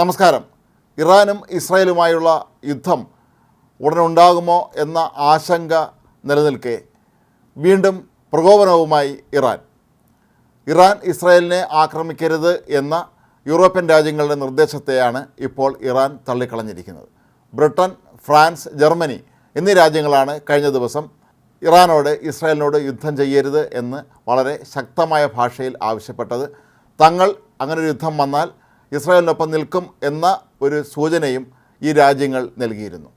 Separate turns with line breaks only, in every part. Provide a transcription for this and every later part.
നമസ്കാരം. ഇറാനും ഇസ്രായേലുമായുള്ള യുദ്ധം ഉടനുണ്ടാകുമോ എന്ന ആശങ്ക നിലനിൽക്കെ വീണ്ടും പ്രകോപനവുമായി ഇറാൻ. ഇറാൻ ഇസ്രായേലിനെ ആക്രമിക്കരുത് എന്ന യൂറോപ്യൻ രാജ്യങ്ങളുടെ നിർദ്ദേശത്തെയാണ് ഇപ്പോൾ ഇറാൻ തള്ളിക്കളഞ്ഞിരിക്കുന്നത്. ബ്രിട്ടൻ ഫ്രാൻസ് ജർമ്മനി എന്നീ രാജ്യങ്ങളാണ് കഴിഞ്ഞ ദിവസം ഇറാനോട് ഇസ്രായേലിനോട് യുദ്ധം ചെയ്യരുത് എന്ന് വളരെ ശക്തമായ ഭാഷയിൽ ആവശ്യപ്പെട്ടത്. തങ്ങൾ അങ്ങനെ ഒരു യുദ്ധം വന്നാൽ ഇസ്രായേലിനൊപ്പം നിൽക്കും എന്ന ഒരു സൂചനയും ഈ രാജ്യങ്ങൾ നൽകിയിരുന്നു.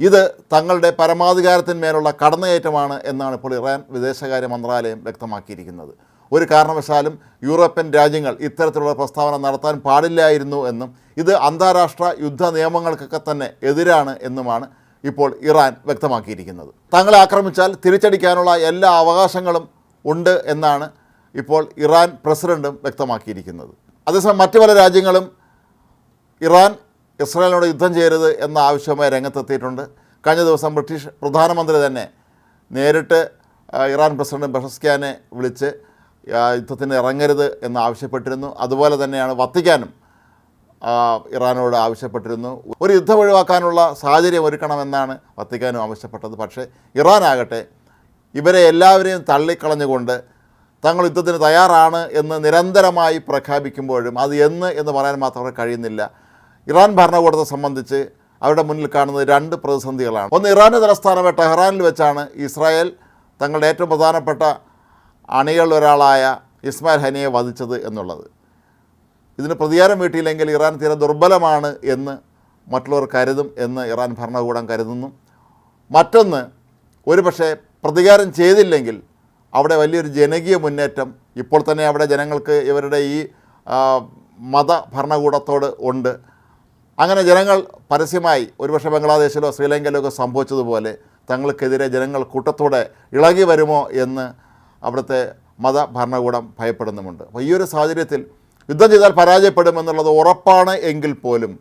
ഇത് തങ്ങളുടെ പരമാധികാരത്തിന്മേലുള്ള കടന്നുകയറ്റമാണ് എന്നാണ് ഇപ്പോൾ ഇറാൻ വിദേശകാര്യ മന്ത്രാലയം വ്യക്തമാക്കിയിരിക്കുന്നത്. ഒരു കാരണവശാലും യൂറോപ്യൻ രാജ്യങ്ങൾ ഇത്തരത്തിലുള്ള പ്രസ്താവന നടത്താൻ പാടില്ലായിരുന്നു എന്നും ഇത് അന്താരാഷ്ട്ര യുദ്ധ നിയമങ്ങൾക്കൊക്കെ തന്നെ എതിരാണ് എന്നുമാണ് ഇപ്പോൾ ഇറാൻ വ്യക്തമാക്കിയിരിക്കുന്നത്. തങ്ങളെ ആക്രമിച്ചാൽ തിരിച്ചടിക്കാനുള്ള എല്ലാ അവകാശങ്ങളും ഉണ്ട് എന്നാണ് ഇപ്പോൾ ഇറാൻ പ്രസിഡന്റും വ്യക്തമാക്കിയിരിക്കുന്നത്. അതേസമയം മറ്റു പല രാജ്യങ്ങളും ഇറാൻ ഇസ്രായേലിനോട് യുദ്ധം ചെയ്യരുത് എന്ന ആവശ്യവുമായി രംഗത്തെത്തിയിട്ടുണ്ട്. കഴിഞ്ഞ ദിവസം ബ്രിട്ടീഷ് പ്രധാനമന്ത്രി തന്നെ നേരിട്ട് ഇറാൻ പ്രസിഡന്റ് ബഷസ്ക്യാനെ വിളിച്ച് യുദ്ധത്തിന് ഇറങ്ങരുത് എന്ന് ആവശ്യപ്പെട്ടിരുന്നു. അതുപോലെ തന്നെയാണ് വത്തിക്കാനും ഇറാനോട് ആവശ്യപ്പെട്ടിരുന്നു. ഒരു യുദ്ധം ഒഴിവാക്കാനുള്ള സാഹചര്യം ഒരുക്കണമെന്നാണ് വത്തിക്കാനും ആവശ്യപ്പെട്ടത്. പക്ഷേ ഇറാനാകട്ടെ ഇവരെ എല്ലാവരെയും തള്ളിക്കളഞ്ഞുകൊണ്ട് തങ്ങൾ യുദ്ധത്തിന് തയ്യാറാണ് എന്ന് നിരന്തരമായി പ്രഖ്യാപിക്കുമ്പോഴും അത് എന്ന് എന്ന് പറയാൻ മാത്രമേ കഴിയുന്നില്ല. ഇറാൻ ഭരണകൂടത്തെ സംബന്ധിച്ച് അവരുടെ മുന്നിൽ കാണുന്നത് രണ്ട് പ്രതിസന്ധികളാണ്. ഒന്ന് ഇറാന്റെ തലസ്ഥാനമായ ടെഹ്റാനിൽ വെച്ചാണ് ഇസ്രായേൽ തങ്ങളുടെ ഏറ്റവും പ്രധാനപ്പെട്ട അണികളിൽ ഒരാളായ ഇസ്മായിൽ ഹനിയെ വധിച്ചത് എന്നുള്ളത്. ഇതിന് പ്രതികാരം വീട്ടിയില്ലെങ്കിൽ ഇറാൻ തീരെ ദുർബലമാണ് എന്ന് മറ്റുള്ളവർ കരുതും എന്ന് ഇറാൻ ഭരണകൂടം കരുതുന്നു. മറ്റൊന്ന് ഒരുപക്ഷെ പ്രതികാരം ചെയ്തില്ലെങ്കിൽ അവിടെ വലിയൊരു ജനകീയ മുന്നേറ്റം. ഇപ്പോൾ തന്നെ അവിടെ ജനങ്ങൾക്ക് ഇവരുടെ ഈ മത ഭരണകൂടത്തോട് ഉണ്ട്. അങ്ങനെ ജനങ്ങൾ പരസ്യമായി ഒരുപക്ഷെ ബംഗ്ലാദേശിലോ ശ്രീലങ്കയിലോ ഒക്കെ സംഭവിച്ചതുപോലെ തങ്ങൾക്കെതിരെ ജനങ്ങൾ കൂട്ടത്തോടെ ഇളകി വരുമോ എന്ന് അവിടുത്തെ മത ഭരണകൂടം ഭയപ്പെടുന്നുമുണ്ട്. അപ്പോൾ ഈ ഒരു സാഹചര്യത്തിൽ യുദ്ധം ചെയ്താൽ പരാജയപ്പെടുമെന്നുള്ളത് ഉറപ്പാണ് എങ്കിൽ പോലും.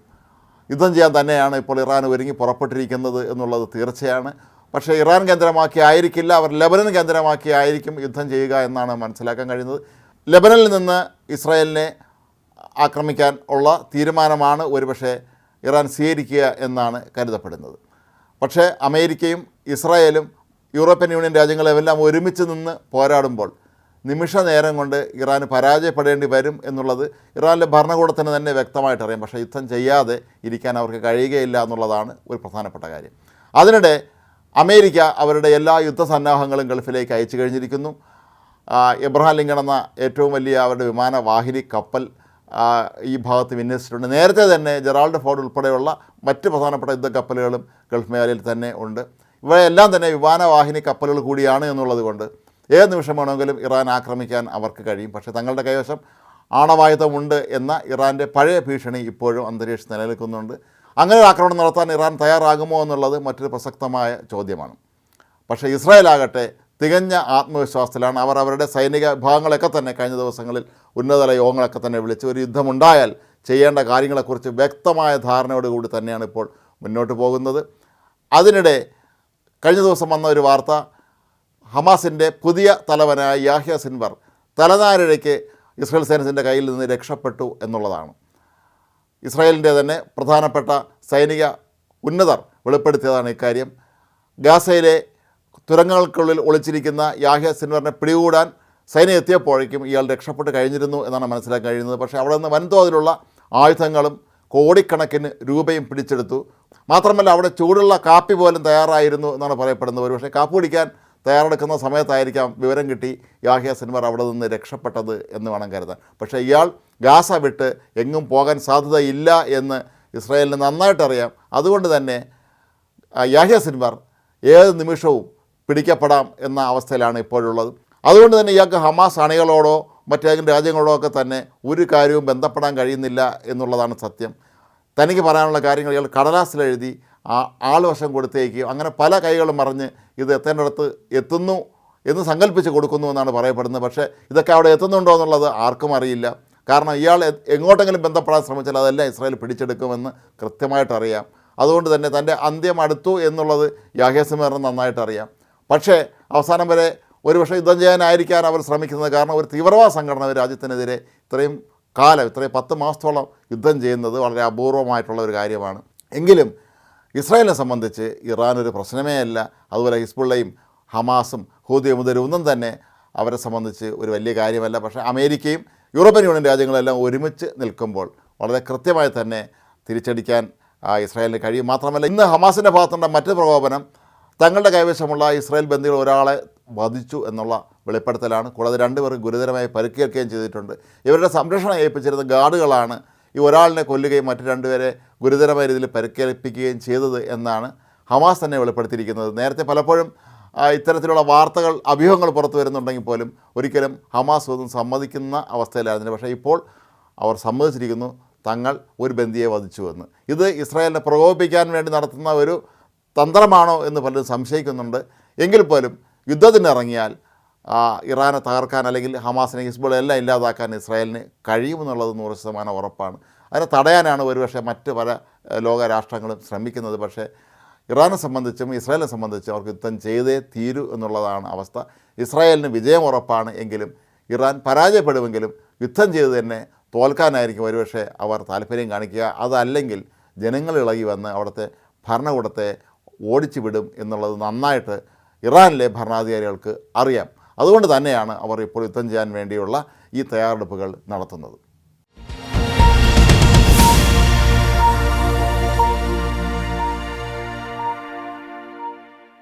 യുദ്ധം ചെയ്യാൻ തന്നെയാണ് ഇപ്പോൾ ഇറാൻ ഒരുങ്ങി പുറപ്പെട്ടിരിക്കുന്നത് എന്നുള്ളത് തീർച്ചയാണ്. പക്ഷേ ഇറാൻ കേന്ദ്രമാക്കി ആയിരിക്കില്ല അവർ ലബനൻ കേന്ദ്രമാക്കി ആയിരിക്കും യുദ്ധം ചെയ്യുക എന്നാണ് മനസ്സിലാക്കാൻ കഴിയുന്നത്. ലബനനിൽ നിന്ന് ഇസ്രായേലിനെ ആക്രമിക്കാൻ ഉള്ള തീരുമാനമാണ് ഒരുപക്ഷെ ഇറാൻ സ്വീകരിക്കുക എന്നാണ് കരുതപ്പെടുന്നത്. പക്ഷേ അമേരിക്കയും ഇസ്രായേലും യൂറോപ്യൻ യൂണിയൻ രാജ്യങ്ങളെല്ലാം ഒരുമിച്ച് നിന്ന് പോരാടുമ്പോൾ നിമിഷ നേരം കൊണ്ട് ഇറാൻ പരാജയപ്പെടേണ്ടി വരും എന്നുള്ളത് ഇറാനിലെ ഭരണകൂടത്തിന് തന്നെ വ്യക്തമായിട്ട് അറിയാം പക്ഷേ യുദ്ധം ചെയ്യാതെ ഇരിക്കാൻ അവർക്ക് കഴിയുകയില്ല എന്നുള്ളതാണ് ഒരു പ്രധാനപ്പെട്ട കാര്യം. അതിനിടെ അമേരിക്ക അവരുടെ എല്ലാ യുദ്ധസന്നാഹങ്ങളും ഗൾഫിലേക്ക് അയച്ചു കഴിഞ്ഞിരിക്കുന്നു. എബ്രഹാം ലിങ്കൺ എന്ന ഏറ്റവും വലിയ അവരുടെ വിമാനവാഹിനി കപ്പൽ ഈ ഭാഗത്ത് വിന്യസിച്ചിട്ടുണ്ട്. നേരത്തെ തന്നെ ജെറാൾഡ് ഫോർഡ് ഉൾപ്പെടെയുള്ള മറ്റ് പ്രധാനപ്പെട്ട യുദ്ധ കപ്പലുകളും ഗൾഫ് മേഖലയിൽ തന്നെ ഉണ്ട്. ഇവയെല്ലാം തന്നെ വിമാനവാഹിനി കപ്പലുകൾ കൂടിയാണ് എന്നുള്ളത് കൊണ്ട് ഏത് നിമിഷം വേണമെങ്കിലും ഇറാൻ ആക്രമിക്കാൻ അവർക്ക് കഴിയും. പക്ഷേ തങ്ങളുടെ കൈവശം ആണവായുധമുണ്ട് എന്ന ഇറാന്റെ പഴയ ഭീഷണി ഇപ്പോഴും അന്തരീക്ഷത്തിൽ നിലനിൽക്കുന്നുണ്ട്. അങ്ങനെ ഒരു ആക്രമണം നടത്താൻ ഇറാൻ തയ്യാറാകുമോ എന്നുള്ളത് മറ്റൊരു പ്രസക്തമായ ചോദ്യമാണ്. പക്ഷേ ഇസ്രായേൽ ആകട്ടെ തികഞ്ഞ ആത്മവിശ്വാസത്തിലാണ് അവർ അവരുടെ സൈനിക വിഭാഗങ്ങളൊക്കെ തന്നെ കഴിഞ്ഞ ദിവസങ്ങളിൽ ഉന്നതതല യോഗങ്ങളൊക്കെ തന്നെ വിളിച്ച് ഒരു യുദ്ധമുണ്ടായാൽ ചെയ്യേണ്ട കാര്യങ്ങളെക്കുറിച്ച് വ്യക്തമായ ധാരണയോടുകൂടി തന്നെയാണ് ഇപ്പോൾ മുന്നോട്ട് പോകുന്നത്. അതിനിടെ കഴിഞ്ഞ ദിവസം വന്ന ഒരു വാർത്ത ഹമാസിന്റെ പുതിയ തലവനായ യാഹ്യ സിൻവർ തലനാരിഴയ്ക്ക് ഇസ്രായേൽ സൈന്യത്തിന്റെ കയ്യിൽ നിന്ന് രക്ഷപ്പെട്ടു എന്നുള്ളതാണ്. ഇസ്രായേലിന്റെ തന്നെ പ്രധാനപ്പെട്ട സൈനിക ഉന്നതർ വെളിപ്പെടുത്തിയതാണ് ഇക്കാര്യം. ഗാസയിലെ തുരങ്കങ്ങൾക്കുള്ളിൽ ഒളിച്ചിരിക്കുന്ന യാഹ്യ സിൻവറിനെ പിടികൂടാൻ സൈന്യം എത്തിയപ്പോഴേക്കും ഇയാൾ രക്ഷപ്പെട്ട് കഴിഞ്ഞിരുന്നു എന്നാണ് മനസ്സിലാക്കാൻ കഴിയുന്നത്. പക്ഷേ അവിടെ നിന്ന് വൻതോതിലുള്ള ആയുധങ്ങളും കോടിക്കണക്കിന് രൂപയും പിടിച്ചെടുത്തു. മാത്രമല്ല അവിടെ ചൂടുള്ള കാപ്പി പോലും തയ്യാറായിരുന്നു എന്നാണ് പറയപ്പെടുന്നത്. ഒരുപക്ഷെ കാപ്പി കുടിക്കാൻ തയ്യാറെടുക്കുന്ന സമയത്തായിരിക്കാം വിവരം കിട്ടി യാഹ്യ സിൻവർ അവിടെ നിന്ന് രക്ഷപ്പെട്ടത് എന്ന് വേണം കരുതാൻ. പക്ഷേ ഇയാൾ ഗാസ വിട്ട് എങ്ങും പോകാൻ സാധ്യതയില്ല എന്ന് ഇസ്രായേലിന് നന്നായിട്ടറിയാം അതുകൊണ്ട് തന്നെ യാഹ്യ സിൻവർ ഏത് നിമിഷവും പിടിക്കപ്പെടാം എന്ന അവസ്ഥയിലാണ് ഇപ്പോഴുള്ളത്. അതുകൊണ്ട് തന്നെ ഇയാൾക്ക് ഹമാസ് അണികളോടോ മറ്റേതെങ്കിലും രാജ്യങ്ങളോടോ ഒക്കെ തന്നെ ഒരു കാര്യവും ബന്ധപ്പെടാൻ കഴിയുന്നില്ല എന്നുള്ളതാണ് സത്യം. തനിക്ക് പറയാനുള്ള കാര്യങ്ങൾ ഇയാൾ കടലാസിലെഴുതി ആ ആൾവശം കൊടുത്തേക്കും അങ്ങനെ പല കൈകളും മറിഞ്ഞ് ഇത് എത്തേണ്ടടുത്ത് എത്തുന്നു എന്ന് സങ്കല്പിച്ച് കൊടുക്കുന്നു എന്നാണ് പറയപ്പെടുന്നത്. പക്ഷേ ഇതൊക്കെ അവിടെ എത്തുന്നുണ്ടോ എന്നുള്ളത് ആർക്കും അറിയില്ല. കാരണം ഇയാൾ എങ്ങോട്ടെങ്കിലും ബന്ധപ്പെടാൻ ശ്രമിച്ചാൽ അതെല്ലാം ഇസ്രായേൽ പിടിച്ചെടുക്കുമെന്ന് കൃത്യമായിട്ടറിയാം അതുകൊണ്ട് തന്നെ തന്റെ അന്ത്യം അടുത്തു എന്നുള്ളത് യാഹേസമേറിന് നന്നായിട്ടറിയാം പക്ഷേ അവസാനം വരെ ഒരുപക്ഷെ യുദ്ധം ചെയ്യാനായിരിക്കാൻ അവർ ശ്രമിക്കുന്നത് കാരണം ഒരു തീവ്രവാദ സംഘടന രാജ്യത്തിനെതിരെ ഇത്രയും കാലം ഇത്രയും പത്ത് മാസത്തോളം യുദ്ധം ചെയ്യുന്നത് വളരെ അപൂർവമായിട്ടുള്ള ഒരു കാര്യമാണ്. എങ്കിലും ഇസ്രായേലിനെ സംബന്ധിച്ച് ഇറാൻ ഒരു പ്രശ്നമേ അല്ല. അതുപോലെ ഹിസ്ബുള്ളയും ഹമാസും ഹൂദിയും മുതലും ഒന്നും തന്നെ അവരെ സംബന്ധിച്ച് ഒരു വലിയ കാര്യമല്ല. പക്ഷേ അമേരിക്കയും യൂറോപ്യൻ യൂണിയൻ രാജ്യങ്ങളെല്ലാം ഒരുമിച്ച് നിൽക്കുമ്പോൾ വളരെ കൃത്യമായി തന്നെ തിരിച്ചടിക്കാൻ ഇസ്രായേലിന് കഴിയും. മാത്രമല്ല ഇന്ന് ഹമാസിന്റെ ഭാഗത്തുള്ള മറ്റൊരു പ്രകോപനം. തങ്ങളുടെ കൈവശമുള്ള ഇസ്രായേൽ ബന്ധികൾ ഒരാളെ വധിച്ചു എന്നുള്ള വെളിപ്പെടുത്തലാണ്. കൂടാതെ രണ്ടുപേർക്ക് ഗുരുതരമായി പരിക്കേൽക്കുകയും ചെയ്തിട്ടുണ്ട്. ഇവരുടെ സംരക്ഷണം ഏൽപ്പിച്ചിരുന്ന ഗാർഡുകളാണ് ഈ ഒരാളിനെ കൊല്ലുകയും മറ്റു രണ്ടുപേരെ ഗുരുതരമായ രീതിയിൽ പരിക്കേൽപ്പിക്കുകയും ചെയ്തത് എന്നാണ് ഹമാസ് തന്നെ വെളിപ്പെടുത്തിയിരിക്കുന്നത്. നേരത്തെ പലപ്പോഴും ഇത്തരത്തിലുള്ള വാർത്തകൾ അഭ്യൂഹങ്ങൾ പുറത്തു വരുന്നുണ്ടെങ്കിൽ പോലും ഒരിക്കലും ഹമാസ് ഒന്നും സമ്മതിക്കുന്ന അവസ്ഥയിലായിരുന്നില്ല. പക്ഷേ ഇപ്പോൾ അവർ സമ്മതിച്ചിരിക്കുന്നു തങ്ങൾ ഒരു ബന്ദിയെ വധിച്ചുവെന്ന് ഇത് ഇസ്രായേലിനെ പ്രകോപിപ്പിക്കാൻ വേണ്ടി നടത്തുന്ന ഒരു തന്ത്രമാണോ എന്ന് പലരും സംശയിക്കുന്നുണ്ട്. എങ്കിൽ പോലും യുദ്ധത്തിന് ഇറങ്ങിയാൽ ഇറാനെ തകർക്കാൻ അല്ലെങ്കിൽ ഹമാസിനെ ഹിസ്ബുൾ എല്ലാം ഇല്ലാതാക്കാൻ ഇസ്രായേലിന് കഴിയുമെന്നുള്ളത് നൂറ് ശതമാനം ഉറപ്പാണ്. അതിനെ തടയാനാണ് ഒരുപക്ഷെ മറ്റ് പല ലോകരാഷ്ട്രങ്ങളും ലോക രാഷ്ട്രങ്ങളും ശ്രമിക്കുന്നത്. പക്ഷേ ഇറാനെ സംബന്ധിച്ചും ഇസ്രായേലിനെ സംബന്ധിച്ചും അവർക്ക് യുദ്ധം ചെയ്തേ തീരൂ എന്നുള്ളതാണ് അവസ്ഥ. ഇസ്രായേലിന് വിജയം ഉറപ്പാണ് എങ്കിലും ഇറാൻ പരാജയപ്പെടുമെങ്കിലും യുദ്ധം ചെയ്ത് തന്നെ തോൽക്കാനായിരിക്കും ഒരുപക്ഷെ അവർ താല്പര്യം കാണിക്കുക. അതല്ലെങ്കിൽ ജനങ്ങൾ ഇളകി വന്ന് അവിടുത്തെ ഭരണകൂടത്തെ ഓടിച്ചു വിടും എന്നുള്ളത് നന്നായിട്ട് ഇറാനിലെ ഭരണാധികാരികൾക്ക് അറിയാം. അതുകൊണ്ട് തന്നെയാണ് അവർ ഇപ്പോൾ യുദ്ധം ചെയ്യാൻ വേണ്ടിയുള്ള ഈ തയ്യാറെടുപ്പുകൾ നടത്തുന്നത്.